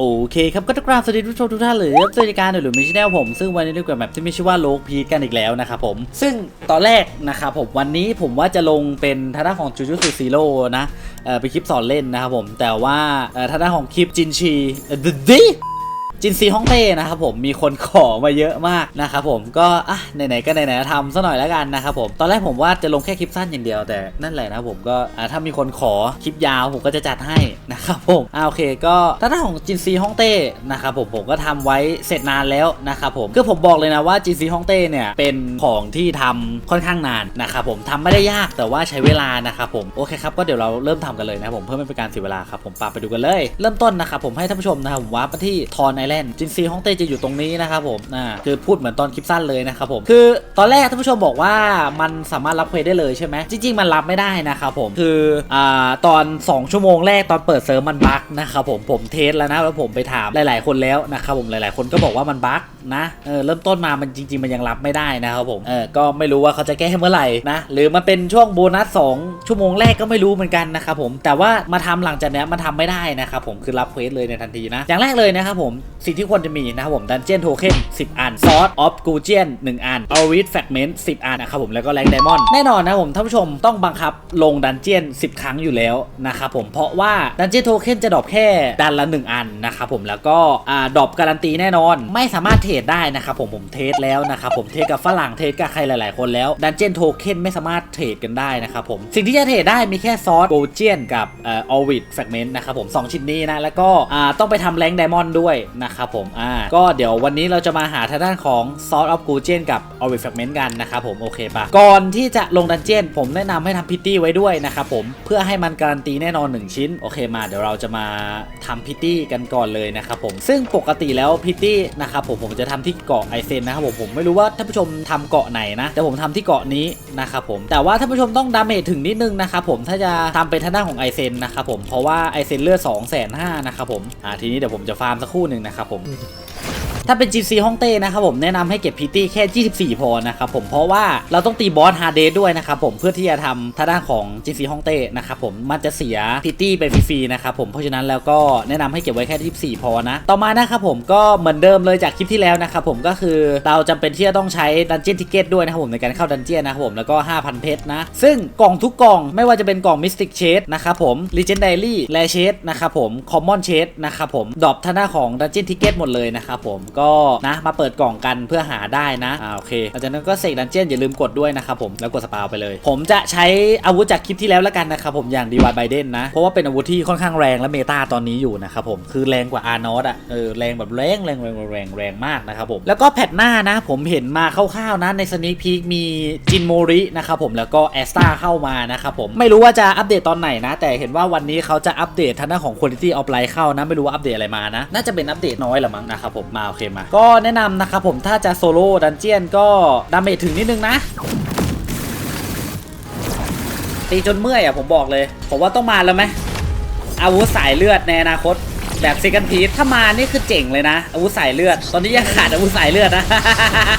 โอเคครับก็ต้องกราบสวัสดีทุกชมทุกท่านเลยครับสวัสดีการหรือมิชแนลผม ซึ่งวันนี้เรียกว่าแบบที่ไมีชื่อว่าโลกพีกันอีกแล้วนะครับผม ซึ่งตอนแรกนะครับผมวันนี้ผมว่าจะลงเป็นทาด้านของจูจูซูซีโร่นะเออเป็นคลิปสอนเล่นนะครับผมแต่ว่าเออทางด้านของคลิปจินชีดิ จินซีฮ่องเต้นะครับผมมีคนขอมาเยอะมากนะครับผมก็อะไหนๆก็ไหนๆทำซะหน่อยแล้วกันนะครับผมตอนแรกผมว่าจะลงแค่คลิปสั้นอย่างเดียวแต่นั่นแหละนะผมก็อะถ้ามีคนขอคลิปยาวผมก็จะจัดให้นะครับผมอ่าโอเคก็ทางด้านของจินซีฮ่องเต้นะครับผมผมก็ทำไว้เสร็จนานแล้วนะครับผมคือผมบอกเลยนะว่าจินซีฮ่องเต้เนี่ยเป็นของที่ทำค่อนข้างนานนะครับผมทำไม่ได้ยากแต่ว่าใช้เวลานะครับผมโอเคครับก็เดี๋ยวเราเริ่มทำกันเลยนะครับผมเพื่อไม่เป็นการเสียเวลาครับผมปาไปดูกันเลย เริ่มต้นนะครับผมให้ท่านผู้ชมนะครับผมวาร์ปไปที่ทอนไอแลนด์จินซีฮ่องเต้จะอยู่ตรงนี้นะครับผมอ่าคือพูดเหมือนตอนคลิปสั้นเลยนะครับผมคือตอนแรกท่านผู้ชมบอกว่ามันสามารถรับเควสได้เลยใช่ไหมจริง ๆ มันรับไม่ได้นะครับผมคืออ่าตอน 2 ชั่วโมงแรกตอนเปิดเซิร์ฟมันบั๊กนะครับผมผมเทสแล้วนะแล้วผมไปถามหลาย ๆ คนแล้วนะครับผมหลาย ๆ คนก็บอกว่ามันบั๊กนะเออเริ่มต้นมามันจริง ๆ มันยังรับไม่ได้นะครับผมเออก็ไม่รู้ว่าเขาจะแก้เมื่อไหร่นะหรือมันเป็นช่วงโบนัส 2 ชั่วโมงแรกก็ไม่รู้เหมือนกันนะครับผมแต่ว่ามาทำหลังจากนี้มันทำไม่ได้นะครับผมคือรับเควสเลยในทันทีนะอย่างแรกเลยนะครับผมสิ่งที่ควรจะมีนะครับผมดันเจียนโทเค็น10 อัน ซอสออฟกูเจียน1อันออริสแฟกเมนต์10 อันนะครับผมแล้วก็แรงไดมอนด์แน่นอนนะครับผมท่านผู้ชมต้องบังคับลงดันเจียน 10 ครั้งอยู่แล้วนะครับผมเพราะว่าดันเจียนโทเค็นจะดรอปแค่ดันละ 1 อันนะครับผมแล้วก็อ่าดรอปการันตีแน่นอน ไม่สามารถเทรดได้นะครับผมผมเทสแล้วนะครับผมเทสกับฝรั่งเทสกับใครหลาย ๆ คนแล้วดันเจียนโทเค็นไม่สามารถเทรดกันได้นะครับผมสิ่งที่จะเทรดได้มีแค่ซอสโกเจียนกับอ่อออริสแฟกเมนต์นะครับผมสองชิ้นนี้นะแล้วก็อ่าต้องไปทำแรงไดมอนด์ด้วยนะครับผมอ่าก็เดี๋ยววันนี้เราจะมาหาทางด้านของซอสออฟกูเจนกับออริสแฟกเมนต์กันนะครับผมโอเคปะก่อนที่จะลงดันเจียนผมแนะนำให้ทำพิตตี้ไว้ด้วยนะครับผมเพื่อให้มันการันตีแน่นอน 1 ชิ้นโอเคมาเดี๋ยวเราจะมาทำพิตตี้กันก่อนเลยนะครับผมซึ่งปกติแล้วพิตตี้นะครับผมผมจะทำที่เกาะไอเซนนะครับผมผมไม่รู้ว่าท่านผู้ชมทำเกาะไหนนะแต่ผมทำที่เกาะนี้นะครับผมแต่ว่าท่านผู้ชมต้องดาเมจถึงนิดนึงนะครับผมถ้าจะทำเป็นทางด้านของไอเซนนะครับผมเพราะว่าไอเซนเลือด2 5 0 0 0นะครับผมอ่าทีนี้เดี๋ยวผมจะฟาร์มสักครู่หนึ่งนะครับครับผม ถ้าเป็น GC ฮ่องเต้นะครับผมแนะนำให้เก็บพีตี้แค่ 24 พอนะครับผมเพราะว่าเราต้องตีบอสฮาร์เดสด้วยนะครับผมเพื่อที่จะทำทางด้านของ GC ฮ่องเต้นะครับผมมันจะเสียพีตี้ไปฟรีๆนะครับผมเพราะฉะนั้นแล้วก็แนะนำให้เก็บไว้แค่ 24 พอนะ ต่อมานะครับผมก็เหมือนเดิมเลยจากคลิปที่แล้วนะครับผมก็คือเราจำเป็นที่จะต้องใช้ดันเจี้ยนทิเกตด้วยนะครับผมในการเข้าดันเจี้ยนนะครับผมแล้วก็ 5,000 เพชรนะ ซึ่งกล่องทุกกล่องไม่ว่าจะเป็นกล่องมิสติกเชดนะครับผม Legendary แลเชดนะครับผม Common เชดนะครับผมดรอปทาด้านของดันเจียนทิเกตหมดเลยนะครับผมก็นะมาเปิดกล่องกันเพื่อหาได้นะอ่าโอเคหลังจากนั้นก็เสกดันเจียนอย่าลืมกดด้วยนะครับผมแล้วกดสปาวไปเลย ผมจะใช้อาวุธจากคลิปที่แล้วแล้วกันนะครับผมอย่างดีวายไบเดนนะเพราะว่าเป็นอาวุธที่ค่อนข้างแรงและเมตาตอนนี้อยู่นะครับผมคือแรงกว่าอาร์นอตอะเออแรงแบบแรงแรงแรงแรงแรงมากนะครับผมแล้วก็แพทหน้านะ ผมเห็นมาคร่าวๆนะในสนิพีคมีจินโมรินะครับผมแล้วก็แอสตาเข้ามานะครับผมไม่รู้ว่าจะอัปเดตตอนไหนนะ แต่เห็นว่าวันนี้เขาจะอัปเดตทางด้านของ Quality of Life เข้านะ ไม่รู้ว่าอัปเดตอะไรมานะ น่าจะเป็นอัปเดตน้อยละมั้งนะครับผมมาโอเคมา ก็แนะนำนะครับผมถ้าจะโซโล่ดันเจียนก็ดาเมจถึงนิดนึงนะตีจนเมื่อยอะผมบอกเลย ผมว่าต้องมาแล้วไหมอาวุธสายเลือดในอนาคต แบบซิกันพีทถ้ามานี่คือเจ๋งเลยนะ อาวุธสายเลือด ตอนนี้ยังขาดอาวุธสายเลือดนะ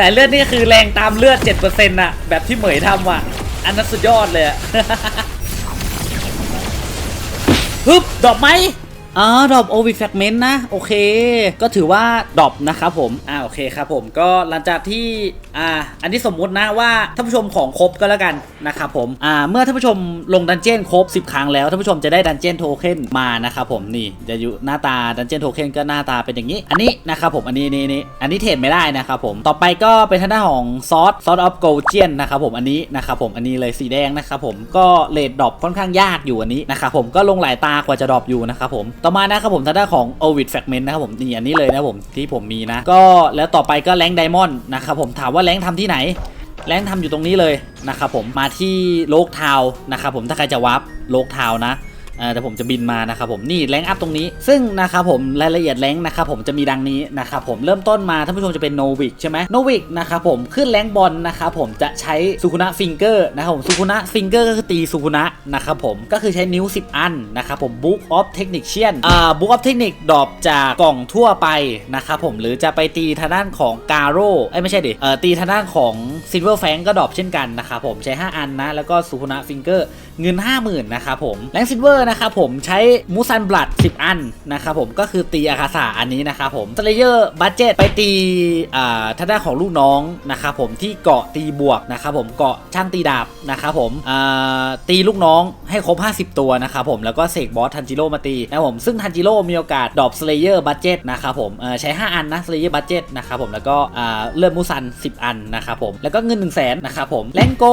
สายเลือดนี่คือแรงตามเลือด 7%น่ะ แบบที่เหมยทำอะ อันนั้นสุดยอดเลยฮึบดอปไหม อ๋อดรอปโอวิแฟกเมนต์นะ โอเค ก็ถือว่าดรอปนะครับผม อ่าโอเคครับผมก็หลังจากที่อ่าอันนี้สมมุตินะว่าท่านผู้ชมของครบก็แล้วกันนะครับผมอ่าเมื่อท่านผู้ชมลงดันเจี้ยนครบ 10 ครั้งแล้วท่านผู้ชมจะได้ดันเจี้ยนโทเค็นมานะครับผมนี่จะอยู่หน้าตาดันเจี้ยนโทเค็นก็หน้าตาเป็นอย่างนี้ อันนี้นะครับผมอันนี้นี่นี่อันนี้เทรดไม่ได้นะครับผมต่อไปก็เป็นทางด้านของซอสซอสออฟโกลเจียนนะครับผมอันนี้นะครับผมอันนี้เลยสีแดงนะครับผมก็เลดดรอปค่อนข้างยากอยู่อันนี้นะครับผมก็ลงหลายตากว่าจะดรอปอยู่นะครับผมต่อมานะครับผมทางด้านของ o v i d Fragment นะครับผมนี่อันนี้เลยนะผมที่ผมมีนะ ก็แล้วต่อไปก็แรงไดมอนด์นะครับผมถามว่าแรงทำที่ไหน แรงทำอยู่ตรงนี้เลยนะครับผมมาที่โลกทาวนะครับผมถ้าใครจะวับโลกทาวนะ แต่ผมจะบินมานะครับผมนี่แรงอัพตรงนี้ ซึ่งนะครับผมรายละเอียดแรงนะครับผมจะมีดังนี้นะครับผมเริ่มต้นมาท่านผู้ชมจะเป็นโนวิกใช่ไหมโนวิกนะครับผมขึ้นแรงบอลนะครับผมจะใช้สุคุนะฟิงเกอร์นะครับผมสุคุนะฟิงเกอร์ก็คือตีสุคุนะนะครับผมก็คือใช้นิ้ว 10 อันนะครับผมบุ๊กออฟเทคนิคเชียนอ่าบุ๊กออฟเทคนิคดรอปจากกล่องทั่วไปนะครับผมหรือจะไปตีทางด้านของกาโร่เอ้ไม่ใช่ดิเอ่อตีทางด้านของซิลเวอร์แฟงก็ดรอปเช่นกันนะครับผมใช้ 5 อันนะแล้วก็สุคุนะฟิงเกอร์ เงิน 50,000นะครับผมแลงซิลเวอร์นะครับผมใช้มูซันบลัด 10 อันนะครับผมก็คือตีอาคาสาอันนี้นะครับผมสเลเยอร์บัตเจ็ตไปตีอ่าทางด้านของลูกน้องนะครับผมที่เกาะตีบวกนะครับผมเกาะช่างตีดาบนะครับผมอ่าตีลูกน้อง ให้ครบ 50 ตัวนะครับผมแล้วก็เสกบอสทันจิโร่มาตีนะครับผมซึ่งทันจิโร่มีโอกาสดรอปสเลเยอร์บัตเจ็ตนะครับผมใช้ 5 อันนะสเลเยอร์บัตเจ็ตนะครับผมแล้วก็เลือดมูซัน 10 อันนะครับผมแล้วก็เงิน 1 0 0 0 0แสนนะครับผมแลงโก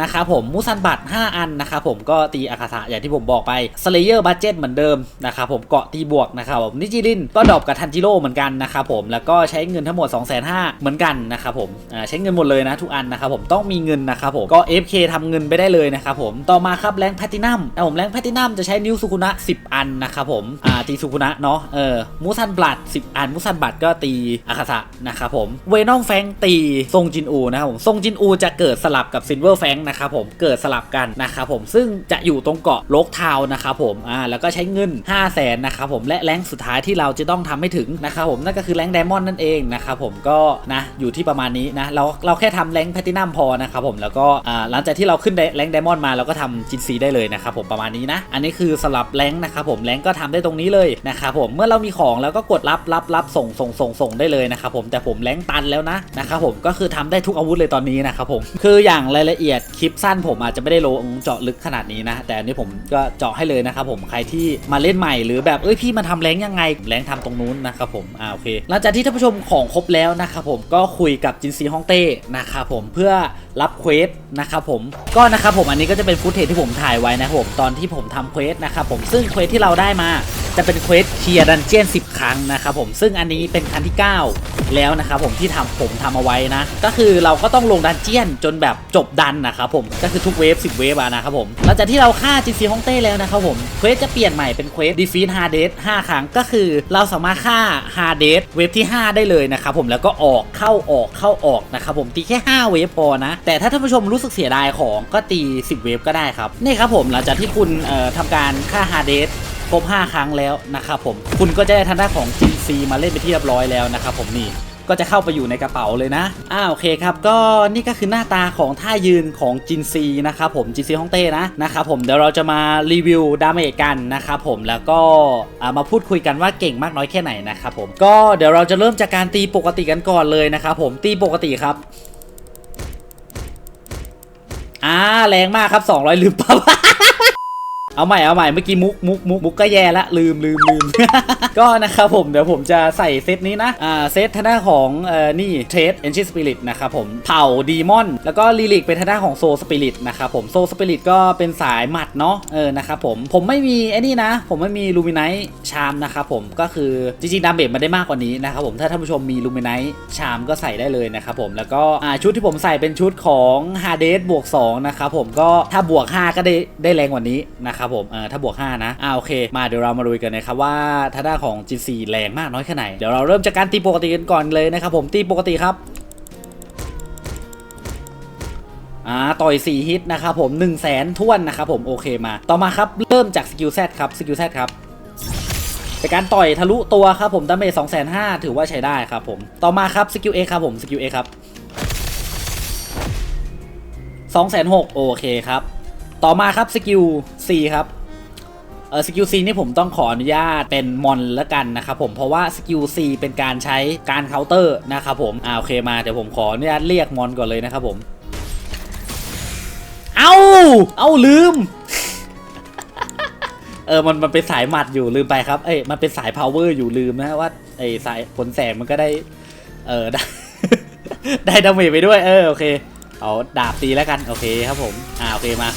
นะครับผมมูซันบัต5อันนะครับผมก็ตีอาคาสะอย่างที่ผมบอกไปสเลเยอร์บัตเจ็ตเหมือนเดิมนะครับผมเกาะตีบวกนะครับผมนิจิรินก็ดรอปกับทันจิโร่เหมือนกันนะครับผมแล้วก็ใช้เงินทั้งหมด 2 5 0 0 0เหมือนกันนะครับผมใช้เงินหมดเลยนะทุกอันนะครับผมต้องมีเงินนะครับผมก็ FK ทำเงินไปได้เลยนะครับผมต่อมาครับแรงแพตินัมนะผมแรงแพตินัมจะใช้นิ้วสุกุนะ 10 อันนะครับผมอ่าตีสุกุนะเนาะเออมูซันบลัด 10 อันมูซันบัตก็ตีอาคาสะนะครับผมเวนองแฟงตีทรงจินอูนะครับผมทรงจินอูจะเกิดสลับกับซินเวอร์แฟงนะครับผมเกิดสลับกันนะครับผมซึ่งจะอยู่ตรงเกาะโลกทาวน์นะครับผมอ่าแล้วก็ใช้เงิน 5 0 0แสนนะครับผมและแรงสุดท้ายที่เราจะต้องทำให้ถึงนะครับผมนั่นก็คือแรงไดมอนด์นั่นเองนะครับผมก็นะอยู่ที่ประมาณนี้นะเราเราแค่ทำแรงแพตินัมพอนะครับผมแล้วก็อ่าหลังจากที่เราขึ้นแรงไดมอนด์มาเราก็ทำจินซีได้เลยนะครับผมประมาณนี้นะ อันนี้คือสลับแรงนะครับผมแรงก็ทำได้ตรงนี้เลยนะครับผมเมื่อเรามีของแล้วก็กดรับรับรับส่งส่งส่งส่งได้เลยนะครับผมแต่ผมแรงตันแล้วนะนะครับผมก็คือทำได้ทุกอาวุธเลยตอนนี้นะครับผมคืออย่างรายละเอียดคลิปสั้นผมอาจจะไม่ได้ลงเจาะลึกขนาดนี้นะ แต่อันนี้ผมก็เจาะให้เลยนะครับผมใครที่มาเล่นใหม่หรือแบบเอ้ยพี่มาทำแรงยังไงแรงทำตรงนู้นนะครับผมอ่าโอเคหลังจากที่ท่านผู้ชมของครบแล้วนะครับผมก็คุยกับจินซีฮ่องเต้นะครับผมเพื่อ รับเควสนะครับผมก็นะครับผมอันนี้ก็จะเป็นฟุตเทจที่ผมถ่ายไว้นะครับผมตอนที่ผมทำเควสนะครับผมซึ่งเควสที่เราได้มา จะเป็นเควสเคลียร์ดันเจียน 10 ครั้งนะครับผมซึ่งอันนี้เป็นครั้งที่ 9 แล้วนะครับผมที่ทำผมทำเอาไว้นะ ก็คือเราก็ต้องลงดันเจียนจนแบบจบดันนะครับผมก็คือทุกเวฟ10 เวฟอะนะครับผมหลังจากที่เราฆ่าจีซีฮ่องเต้แล้วนะครับผมเควสจะเปลี่ยนใหม่เป็นเควสดีฟีนฮาเดส5ครั้งก็คือเราสามารถฆ่าฮาเดสเวฟที่ 5 ได้เลยนะครับผมแล้วก็ออกเข้าออกเข้าออกนะครับผมตีแค่ 5 เวฟพอนะ แต่ถ้าท่านผู้ชมรู้สึกเสียดายของก็ตี 10 เวฟก็ได้ครับนี่ครับผมหลังจากที่คุณเอ่อทำการฆ่าฮาเดส ครบ 5 ครั้งแล้วนะครับผมคุณก็จะได้ทางด้านของ GC มาเล่นไปที่เรียบร้อยแล้วนะครับผมนี่ก็จะเข้าไปอยู่ในกระเป๋าเลยนะอ่าโอเคครับ ก็นี่ก็คือหน้าตาของท่ายืนของจินซีนะครับผมจินซีฮ่องเต้นะนะครับผมเดี๋ยวเราจะมารีวิวดาเมจกันนะครับผมแล้วก็มาพูดคุยกันว่าเก่งมากน้อยแค่ไหนนะครับผมก็เดี๋ยวเราจะเริ่มจากการตีปกติกันก่อนเลยนะครับผมตีปกติครับอ่าแรงมากครับ 200ลืมปั๊บ เอาใหม่เอาใหม่เมื่อกี้มุกมุกมุกมุกก็แย่ละลืมลืมลืม ก็นะครับผมเดี๋ยวผมจะใส่เซตนี้นะอ่าเซตทางด้าของเอ่อนี่เทสเอนชิสปิริตนะครับผมเผ่าดีมอนแล้วก็ลีลิกเป็นทางด้าของโซสปิริตนะครับผมโซสปิริตก็เป็นสายหมัดเนาะเออนะครับผมผมไม่มีไอ้นี่นะ ผมไม่มีลูมิไนท์ชามนะครับผมก็คือจริงๆดาเมจมันได้มากกว่านี้นะครับผมถ้าท่านผู้ชมมีลูมิไนท์ชามก็ใส่ได้เลยนะครับผมแล้วก็อ่าชุดที่ผมใส่เป็นชุดของฮาเดสบวก2นะครับผมก็ถ้าบวก 5 ก็ได้ได้แรงกว่านี้นะครับผมเออถ้าบวก 5 นะอ่าโอเค มาเดี๋ยวเรามาดูกันนะครับว่าทางด้านของ G4 แรงมากน้อยแค่ไหน เดี๋ยวเราเริ่มจากการตีปกติกันก่อนเลยนะครับผมตีปกติครับอ่าต่อย 4 ฮิตนะครับผม 1 0 0 0 0แสนท่วนนะครับผมโอเคมา ต่อมาครับ เริ่มจากสกิล Z ครับสกิล Z ครับเป็นการต่อยทะลุตัวครับผมดาเมจ2 5 0 0 0ถือว่าใช้ได้ครับผม ต่อมาครับสกิล A ครับผมสกิล A ครับ2 6 0 0 0โอเคครับ ต่อมาครับสกิล C ครับเออสกิล C นี่ผมต้องขออนุญาตเป็นมอนละกันนะครับผมเพราะว่าสกิล C เป็นการใช้การเคาน์เตอร์นะครับผมอ่าโอเคมาเดี๋ยวผมขออนุญาตเรียกมอนก่อนเลยนะครับผม เอาเอาลืม เออมันมันเป็นสายหมัดอยู่ลืมไปครับเอ้ยมันเป็นสาย power อยู่ลืมนะว่าไอ้สายผลแสงมันก็ได้ เออได้ได้ดาเมจไปด้วยเออโอเคเอาดาบตีแล้วกันโอเคครับผมอ่าโอเคมา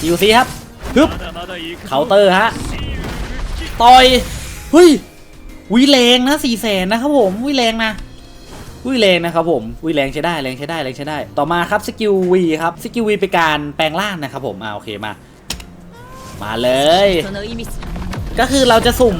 จิวซีครับฮึบเคาน์เตอร์ฮะต่อยเฮ้ยวิแรงนะสี่แสนนะครับผมวิแรงนะวิแรงนะครับผมวิแรงใช้ได้แรงใช้ได้แรงใช้ได้ ต่อมาครับสกิลวีครับสกิลวีเป็นการแปลงร่างนะครับผมเอาโอเคมา มาเลย ก็คือเราจะสุ่ม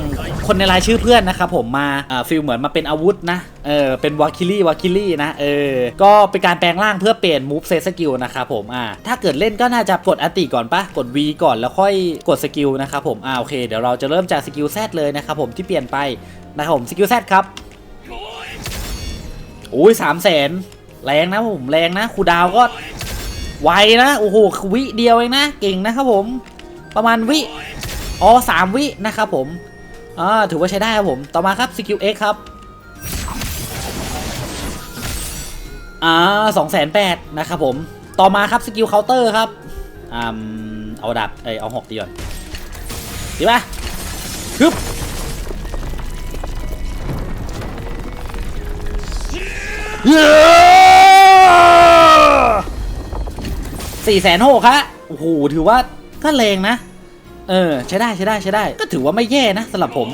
คนในรายชื่อเพื่อนนะครับผมมาฟิลเหมือนมาเป็นอาวุธนะเออเป็นวาคิลี่วาคิลี่นะเออก็เป็นการแปลงร่างเพื่อเปลี่ยนมูฟเซสกิลนะครับผมอ่าถ้าเกิดเล่นก็น่าจะกดอันติก่อนปะกด V ก่อนแล้วค่อยกดสกิลนะครับผมอ่าโอเคเดี๋ยวเราจะเริ่มจากสกิล Z เลยนะครับผมที่เปลี่ยนไปนะครับผมสกิล Z ครับอุ้ยสามแสนแรงนะผมแรงนะครูดาวก็ไวนะโอ้โหวิเดียวเองนะเก่งนะครับผม ประมาณวิ อ๋อสามวินะครับผมอ่าถือว่าใช้ได้ครับผม ต่อมาครับสกิล X ครับอ่าสองแสนแปดนะครับผม ต่อมาครับสกิลเคาน์เตอร์ครับอ่าเอาดับเอยเอาหกดีก่อนดีป่ะฮึบสี่แสนหกฮะโอ้โหถือว่าก็แรงนะ เออใช้ได้ใช้ได้ใช้ได้ ก็ถือว่าไม่แย่นะสำหรับผม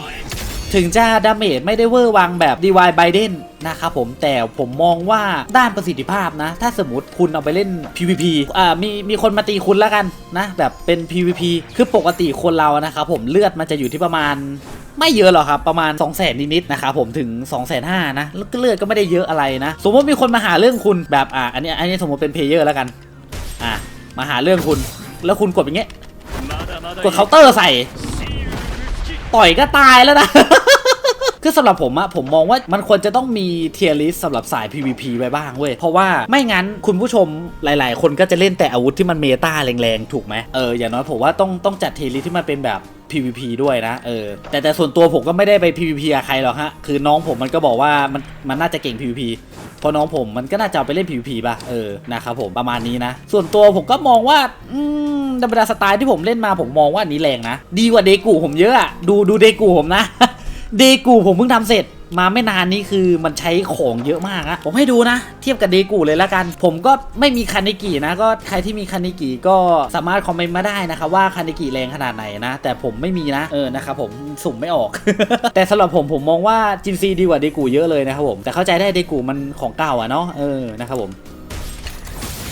ถึงจะดาเมจไม่ได้เวอร์วังแบบ DY Biden นนะครับผมแต่ผมมองว่าด้านประสิทธิภาพนะ ถ้าสมมติคุณเอาไปเล่น PVP อ่ามีมีคนมาตีคุณแล้วกันนะ แบบเป็น PVP คือปกติคนเรานะครับผมเลือดมันจะอยู่ที่ประมาณไม่เยอะหรอกครับ ประมาณ 2 0 0 0 0 0นิดๆนะครับผมถึง 2 5 0 0 0นะแล้วก็เลือดก็ไม่ได้เยอะอะไรนะ สมมติมีคนมาหาเรื่องคุณแบบอ่าอันนี้อันนี้สมมติเป็นเพลเยอร์แล้วกัน อ่ามาหาเรื่องคุณ แล้วคุณกดอย่างเงี้ย กดเคาน์เตอร์ใส่ ต่อยก็ตายแล้วนะ คือสำหรับผมอะผมมองว่ามันควรจะต้องมีเทียร์ลิสสำหรับสาย PVP ไว้บ้างเว้ย เพราะว่าไม่งั้นคุณผู้ชมหลายๆ คนก็จะเล่นแต่อาวุธที่มันเมตาแรงๆ ถูกไหมเอออย่างน้อยผมว่าต้องต้องจัดเทียร์ลิสที่มันเป็นแบบ PVP ด้วยนะเออแต่แต่ส่วนตัวผมก็ไม่ได้ไป PVP กับใครหรอกฮะคือน้องผมมันก็บอกว่ามันมันน่าจะเก่ง PVP เพราะน้องผมมันก็น่าจะเอาไปเล่น PVP ป่ะเออนะครับผมประมาณนี้นะ ส่วนตัวผมก็มองว่าอืมธรรมดาสไตล์ที่ผมเล่นมาผมมองว่าอันนี้แรงนะ ดีกว่าเดกูผมเยอะอะดูดูเดกูผมนะ เดกูผมเพิ่งทำเสร็จ มาไม่นานนี้คือมันใช้ของเยอะมากอะผมให้ดูนะ เทียบกับเดกูเลยละกัน ผมก็ไม่มีคานิกินะ ก็ใครที่มีคานิกิก็สามารถคอมเมนต์มาได้นะครับว่าคานิกิแรงขนาดไหนนะ แต่ผมไม่มีนะเออนะครับผมสุ่มไม่ออก แต่สำหรับผมผมมองว่าจินซีดีกว่าเดกูเยอะเลยนะครับผมแต่เข้าใจได้เดกูมันของเก่าอะเนาะเออนะครับผม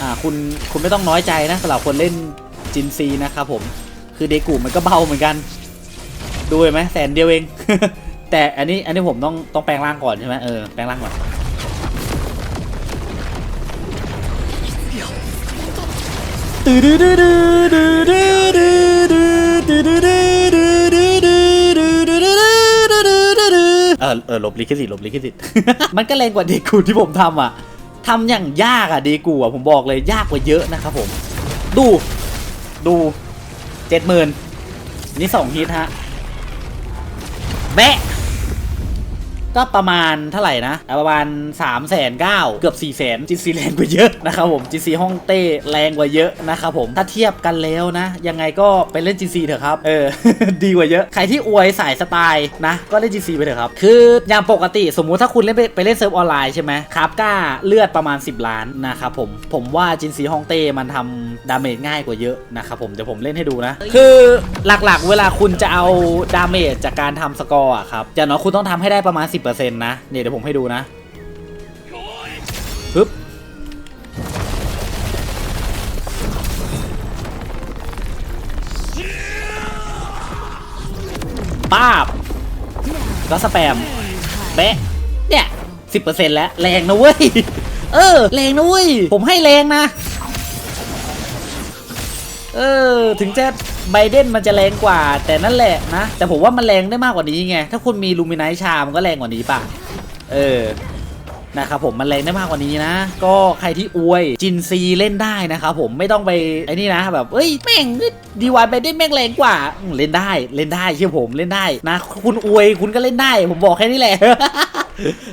อ่าคุณคุณไม่ต้องน้อยใจนะสำหรับคนเล่นจินซีนะครับผมคือเดกูมันก็เบาเหมือนกันดูเห็นไหมแสนเดียวเอง แต่อันนี้อันนี้ผมต้องต้องแปลงร่างก่อนใช่ไหมเออแปลงร่างก่อนเออเออหลบลิขสิทธิ์หลบลิขสิทธิ์มันก็แรงกว่าเดกูที่ผมทำอะทำอย่างยากอะเดกูอะผมบอกเลยยากกว่าเยอะนะครับผม ดูดูเจ็ดหมื่นนี่สองฮิตฮะแบะ ก็ประมาณเท่าไหร่นะ ประมาณ3ามแสนเก้าเกือบ4ี่แสนจีซีแรงกว่าเยอะนะครับผมจีซีห้องเต้แรงกว่าเยอะนะครับผมถ้าเทียบกันแล้วนะ ยังไงก็ไปเล่นจีซีเถอะครับ เออ ดีกว่าเยอะ ใครที่อวยสายสไตล์นะ ก็เล่นจีซีไปเถอะครับ คืออย่างปกติสมมุติถ้าคุณเล่นไปไปเล่นเซิร์ฟออนไลน์ใช่ไหมคาบก้าเลือดประมาณ 10 ล้านนะครับผมผมว่าจินซีฮ่องเต้มันทำดาเมจง่ายกว่าเยอะนะครับผมเดี๋ยวผมเล่นให้ดูนะ คือหลักๆ เวลาคุณจะเอาดาเมจจากการทำสกอร์อะครับอย่างน้อยคุณต้องทำให้ได้ประมาณ 10นะเนี่ยเดี๋ยวผมให้ดูนะปึ๊บป้าบก็สแปมเป๊ะเนี่ยสิบเปอร์เซ็นต์แล้ว แรงนะเว้ย เออ แรงนะเว้ย ผมให้แรงนะ เออ ถึงจะ ไบเดนมันจะแรงกว่า แต่นั่นแหละนะ แต่ผมว่ามันแรงได้มากกว่านี้ไง ถ้าคุณมีลูมินายชา มันก็แรงกว่านี้ป่ะ เออ นะครับผมมันแรงได้มากกว่านี้นะ ก็ใครที่อวยจินซีเล่นได้นะครับผมไม่ต้องไปไอ้นี่นะแบบเอ้ยแม่งดีวายไปได้แม่งแรงกว่าเล่นได้เล่นได้เชื่อผมเล่นได้นะ คุณอวยคุณก็เล่นได้ ผมบอกแค่นี้แหละ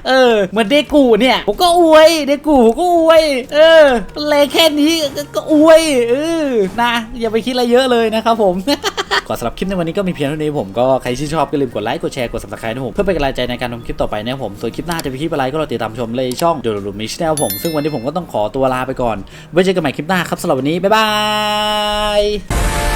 เออเหมือนเดกูเนี่ยผมก็อวยเดกูผมก็อวย เออแรงแค่นี้ก็อวยเออนะอย่าไปคิดอะไรเยอะเลยนะครับผม ก่อนสำหรับคลิปในวันนี้ก็มีเพียงเท่านี้ผมก็ใครที่ชอบก็ลืมกดไลค์กดแชร์กด subscribe นะผมเพื่อเป็นกำลังใจในการทำคลิปต่อไปนะผมส่วนคลิปหน้าจะเป็นคลิปอะไรก็รอติดตามชมเลยช่องโดโดมิชแนลผมซึ่งวันนี้ผมก็ต้องขอตัวลาไปก่อนไว้เจอกันใหม่คลิปหน้าครับสำหรับวันนี้บ๊ายบาย